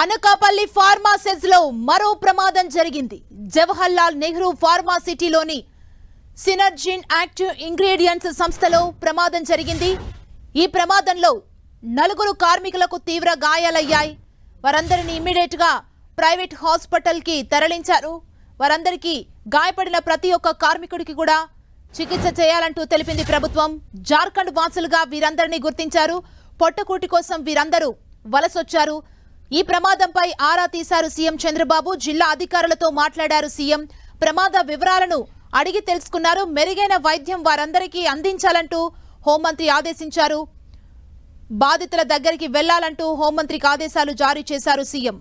అనకాపల్లి ఫార్మాసెస్లో మరో ప్రమాదం జరిగింది. జవహర్ లాల్ నెహ్రూ ఫార్మా సిటీలోని సినర్జిన్ యాక్టివ్ ఇంగ్రీడియంట్స్ సంస్థలో ప్రమాదం జరిగింది. ఈ ప్రమాదంలో నలుగురు కార్మికులకు తీవ్ర గాయాలయ్యాయి. వారందరినీ ఇమ్మీడియట్గా ప్రైవేట్ హాస్పిటల్కి తరలించారు. వారందరికీ గాయపడిన ప్రతి ఒక్క కార్మికుడికి కూడా చికిత్స చేయాలంటూ తెలిపింది ప్రభుత్వం. జార్ఖండ్ వాసులుగా వీరందరినీ గుర్తించారు. పొట్టకూటి కోసం వీరందరూ వలసొచ్చారు. ఈ ప్రమాదంపై ఆరా తీశారు సీఎం చంద్రబాబు. జిల్లా అధికారులతో మాట్లాడారు సీఎం. ప్రమాద వివరాలను అడిగి తెలుసుకున్నారు. మెరుగైన వైద్యం వారందరికీ అందించాలంటూ హోంమంత్రి ఆదేశించారు. బాధితుల దగ్గరికి వెళ్ళాలంటూ హోంమంత్రికి ఆదేశాలు జారీ చేశారు సీఎం.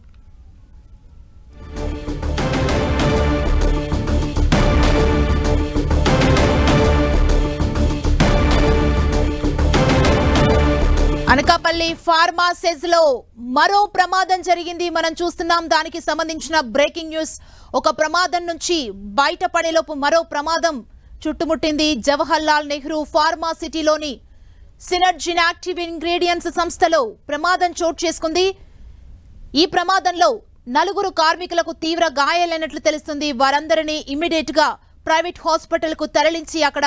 అనకాపల్లి ఫార్మాసెస్లో మరో ప్రమాదం జరిగింది. మనం చూస్తున్నాం దానికి సంబంధించిన బ్రేకింగ్ న్యూస్. ఒక ప్రమాదం నుంచి బయటపడేలోపు మరో ప్రమాదం చుట్టుముట్టింది. జవహర్ లాల్ నెహ్రూ ఫార్మా సిటీలోని సినర్జిన్ యాక్టివ్ ఇంగ్రీడియంట్స్ సంస్థలో ప్రమాదం చోటు చేసుకుంది. ఈ ప్రమాదంలో నలుగురు కార్మికులకు తీవ్ర గాయాలైనట్లు తెలుస్తుంది. వారందరినీ ఇమ్మీడియట్గా ప్రైవేట్ హాస్పిటల్కు తరలించి అక్కడ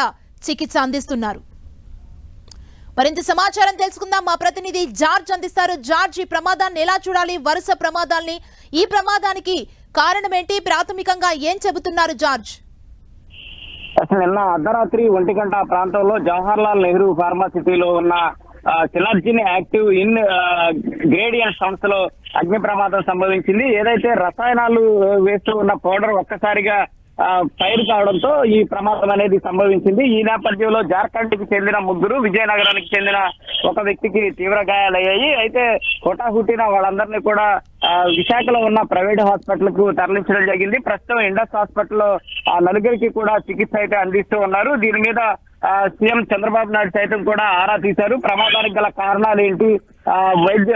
చికిత్స అందిస్తున్నారు. మరింత సమాచారం తెలుసుకుందాం. మా ప్రతినిధి జార్జ్ అందిస్తారు. జార్జ్ ఈ ప్రమాదాన్ని ఎలా చూడాలి? వరుస ప్రమాదాల్ని ఈ ప్రమాదానికి కారణం ఏంటి ప్రాథమికంగా ఏం చెబుతున్నారు జార్జ్? అసలు నిన్న అర్ధరాత్రి ఒంటి గంట ప్రాంతంలో జవహర్ లాల్ నెహ్రూ ఫార్మాసిటీలో ఉన్న సిలర్జిన్ యాక్టివ్ ఇన్ గ్రేడియంట్ సంస్థలో అగ్ని ప్రమాదం సంభవించింది. ఏదైతే రసాయనాలు వేస్తూ ఉన్న పౌడర్ ఒక్కసారిగా ఫైర్ కావడంతో ఈ ప్రమాదం అనేది సంభవించింది. ఈ నేపథ్యంలో జార్ఖండ్కి చెందిన ముగ్గురు విజయనగరానికి చెందిన ఒక వ్యక్తికి తీవ్ర గాయాలయ్యాయి. అయితే హుటాహుటిన వాళ్ళందరినీ కూడా విశాఖలో ఉన్న ప్రైవేట్ హాస్పిటల్కు తరలించడం జరిగింది. ప్రస్తుతం ఇండస్ హాస్పిటల్లో ఆ నలుగురికి కూడా చికిత్స అయితే అందిస్తూ ఉన్నారు. దీని మీద సీఎం చంద్రబాబు నాయుడు సైతం కూడా ఆరా తీశారు. ప్రమాదానికి గల కారణాలు ఏంటి? ఆ, వైద్య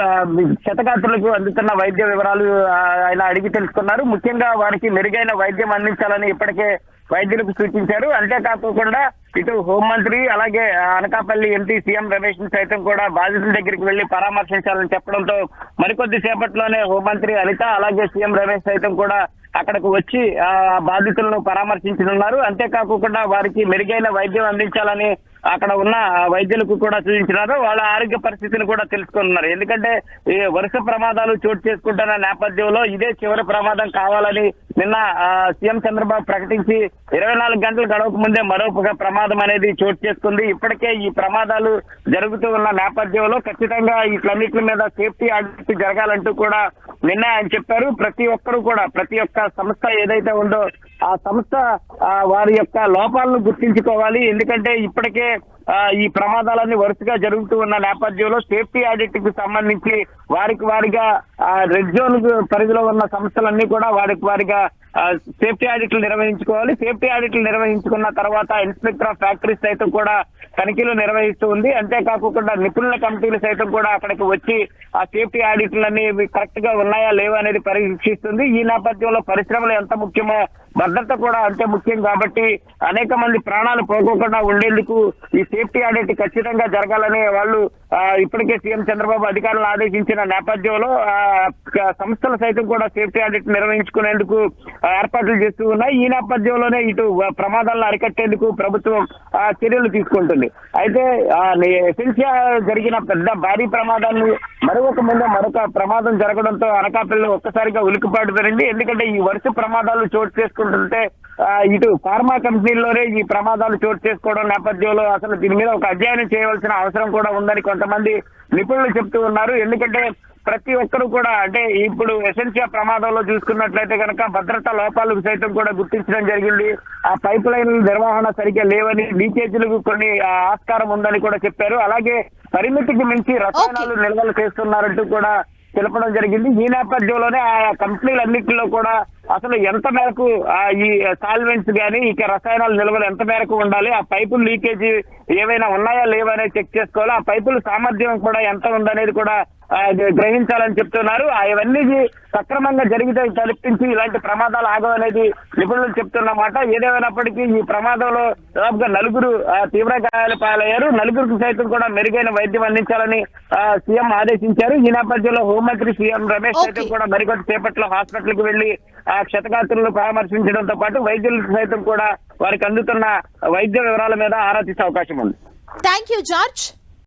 క్షతగాత్రులకు అందుతున్న వైద్య వివరాలు ఆయన అడిగి తెలుసుకున్నారు. ముఖ్యంగా వారికి మెరుగైన వైద్యం అందించాలని ఇప్పటికే వైద్యులకు సూచించారు. అంతేకాకుండా ఇటు హోంమంత్రి అలాగే అనకాపల్లి ఎంపీ సీఎం రమేష్ సైతం కూడా బాధితుల దగ్గరికి వెళ్ళి పరామర్శించాలని చెప్పడంతో మరికొద్ది సేపట్లోనే హోంమంత్రి అనిత అలాగే సీఎం రమేష్ సైతం కూడా అక్కడకు వచ్చి ఆ బాధితులను పరామర్శించనున్నారు. అంతేకాకుండా వారికి మెరుగైన వైద్యం అందించాలని అక్కడ ఉన్న వైద్యులకు కూడా సూచించినారు. వాళ్ళ ఆరోగ్య పరిస్థితిని కూడా తెలుసుకున్నారు. ఎందుకంటే ఈ వరుస ప్రమాదాలు చోటు చేసుకుంటున్న నేపథ్యంలో ఇదే చివరి ప్రమాదం కావాలని నిన్న ఆ, సీఎం చంద్రబాబు ప్రకటించి ఇరవై నాలుగు గంటలు గడవక ముందే మరో ప్రమాదం అనేది చోటు చేసుకుంది. ఇప్పటికే ఈ ప్రమాదాలు జరుగుతూ ఉన్న నేపథ్యంలో ఖచ్చితంగా వీటన్నిటి మీద సేఫ్టీ ఆడిట్ జరగాలంటూ కూడా నిన్న ఆయన చెప్పారు. ప్రతి ఒక్కరు కూడా ప్రతి ఒక్క సంస్థ ఏదైతే ఉందో ఆ సంస్థ ఆ, వారి యొక్క లోపాలను గుర్తించుకోవాలి. ఎందుకంటే ఇప్పటికే ఆ, ఈ ప్రమాదాలన్నీ వరుసగా జరుగుతూ ఉన్న నేపథ్యంలో సేఫ్టీ ఆడిట్కి సంబంధించి వారికి వారిగా ఆ, రెడ్ జోన్ పరిధిలో ఉన్న సంస్థలన్నీ కూడా వారికి వారిగా సేఫ్టీ ఆడిట్లు నిర్వహించుకోవాలి. సేఫ్టీ ఆడిట్లు నిర్వహించుకున్న తర్వాత ఇన్స్పెక్టర్ ఆఫ్ ఫ్యాక్టరీస్ సైతం కూడా తనిఖీలు నిర్వహిస్తూ ఉంది. అంతేకాకుండా నిపుణుల కమిటీలు సైతం కూడా అక్కడికి వచ్చి ఆ సేఫ్టీ ఆడిట్లన్నీ కరెక్ట్గా ఉన్నాయా లేవా అనేది పరీక్షిస్తుంది. ఈ నేపథ్యంలో పరిశ్రమలు ఎంత ముఖ్యమో భద్రత కూడా అంతే ముఖ్యం కాబట్టి అనేక మంది ప్రాణాలు పోకోకుండా ఉండేందుకు ఈ సేఫ్టీ ఆడిట్ ఖచ్చితంగా జరగాలని వాళ్ళు ఇప్పటికే సీఎం చంద్రబాబు అధికారులు ఆదేశించిన నేపథ్యంలో ఆ, సంస్థలు సైతం కూడా సేఫ్టీ ఆడిట్ నిర్వహించుకునేందుకు ఏర్పాట్లు చేస్తూ ఉన్నాయి. ఈ నేపథ్యంలోనే ఇటు ప్రమాదాలను అరికట్టేందుకు ప్రభుత్వం ఆ, చర్యలు తీసుకుంటుంది. అయితే ఎసెన్షియా జరిగిన పెద్ద భారీ ప్రమాదాన్ని మరొక ముందు మరొక ప్రమాదం జరగడంతో అనకాపల్లి ఒక్కసారిగా ఉలికిపాటు జరిగింది. ఎందుకంటే ఈ వరుస ప్రమాదాలు చోటు చేసుకుంటుంటే ఇటు ఫార్మా కంపెనీల్లోనే ఈ ప్రమాదాలు చోటు చేసుకోవడం నేపథ్యంలో అసలు దీని మీద ఒక అధ్యయనం చేయవలసిన అవసరం కూడా ఉందని కొంతమంది నిపుణులు చెప్తూ ఉన్నారు. ఎందుకంటే ప్రతి ఒక్కరు కూడా అంటే ఇప్పుడు ఎసెన్షియా ప్రమాదంలో చూసుకున్నట్లయితే కనుక భద్రతా లోపాలు సైతం కూడా గుర్తించడం జరిగింది. ఆ పైప్ లైన్ నిర్వహణ సరిగ్గా లేవని లీకేజీలకు కొన్ని ఆస్కారం ఉందని కూడా చెప్పారు. అలాగే పరిమితికి మించి రసాయనాలు నిల్వలు చేస్తున్నారంటూ కూడా తెలపడం జరిగింది. ఈ నేపథ్యంలోనే ఆ కంపెనీలన్నింటిలో కూడా అసలు ఎంత మేరకు ఆ, ఈ సాల్వెంట్స్ కానీ ఇక రసాయనాలు నిల్వలు ఎంత మేరకు ఉండాలి ఆ పైపులు లీకేజీ ఏవైనా ఉన్నాయా లేవా అనేది చెక్ చేసుకోవాలి ఆ పైపుల సామర్థ్యం కూడా ఎంత ఉందనేది కూడా గ్రహించాలని చెప్తున్నారు. ఆ ఇవన్నీ సక్రమంగా జరిగితే తలెత్తించి ఇలాంటి ప్రమాదాలు ఆగవనేది నిపుణులు చెప్తున్న మాట ఏదేమైనప్పటికీ ఈ ప్రమాదంలో దాదాపుగా నలుగురు తీవ్ర గాయాలు పాలయ్యారు. నలుగురికి సైతం కూడా మెరుగైన వైద్యం అందించాలని సీఎం ఆదేశించారు. ఈ నేపథ్యంలో హోంమంత్రి సీఎం రమేష్ సైతం. కూడా మరికొద్ది సేపట్లో హాస్పిటల్కి వెళ్ళి ఆ క్షతగాత్రులను పరామర్శించడంతో పాటు వైద్యులకు సైతం కూడా వారికి అందుతున్న వైద్య వివరాల మీద ఆరా తీసే అవకాశం ఉంది. Thank you George